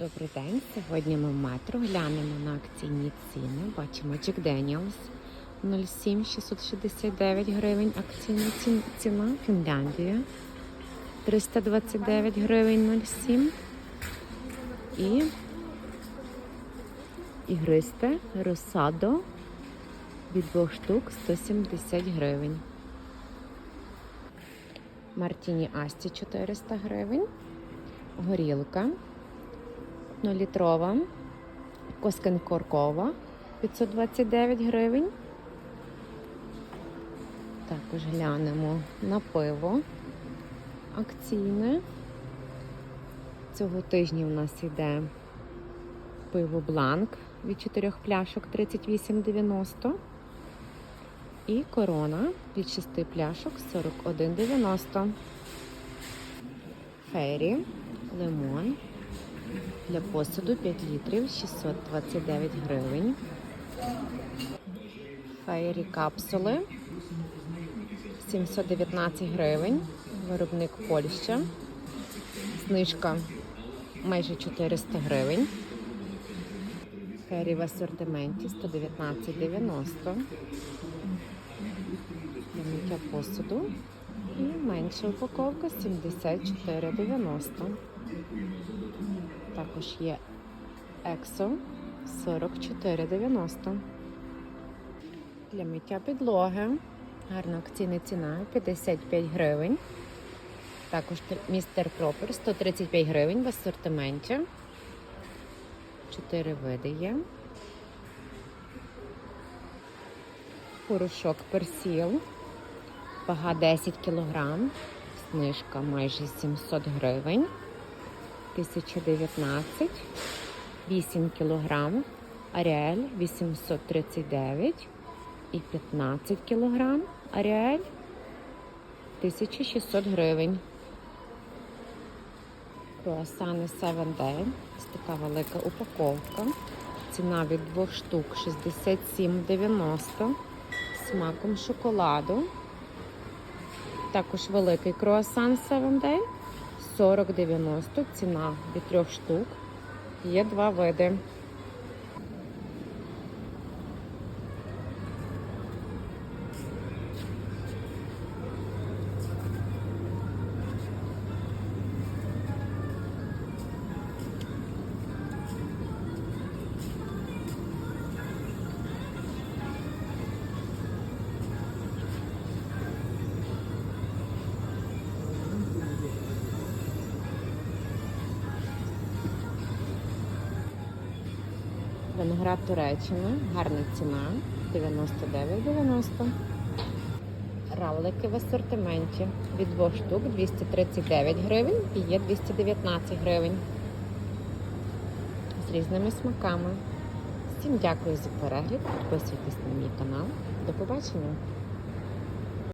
Добрий день. Сьогодні ми в метро глянемо на акційні ціни. Бачимо Jack Daniels 07 669 гривень. Акційна ці- ціна Фінляндія 329 гривень 07. І ігристе Росадо від двох штук 170 гривень. Мартіні Асті 400 гривень. Горілка 1-літрова. Коскенкоркова 529 гривень. Також глянемо на пиво акційне. Цього тижня у нас йде пиво Бланк від 4 пляшок 38,90. І корона від 6 пляшок 41,90. Фері, лимон для посуду 5 літрів 629 гривень. Фейрі капсули 719 гривень. Виробник Польща. Знижка майже 400 гривень. Фері в асортименті 119,90. Для миття посуду. І менша упаковка 74,90. Також є Ексо 44,90. Для миття підлоги. Гарна акційна ціна 55 гривень. Також містер Пропер 135 гривень в асортименті. Чотири види є. Порошок персіл. Вага 10 кг. Знижка майже 700 гривень. 1019, 8 кг, Аріель 839 і 15 кг, Аріель 1600 гривень. Круасани 7 Day, ось така велика упаковка. Ціна від двох штук 67,90 з смаком шоколаду. Також великий круасан 7 Day 40,90 ціна від трьох штук. Є два види. Виноград Туреччина, гарна ціна 99,90. Равлики в асортименті від двох штук 239 гривень і є 219 гривень. З різними смаками. Всім дякую за перегляд. Підписуйтесь на мій канал. До побачення!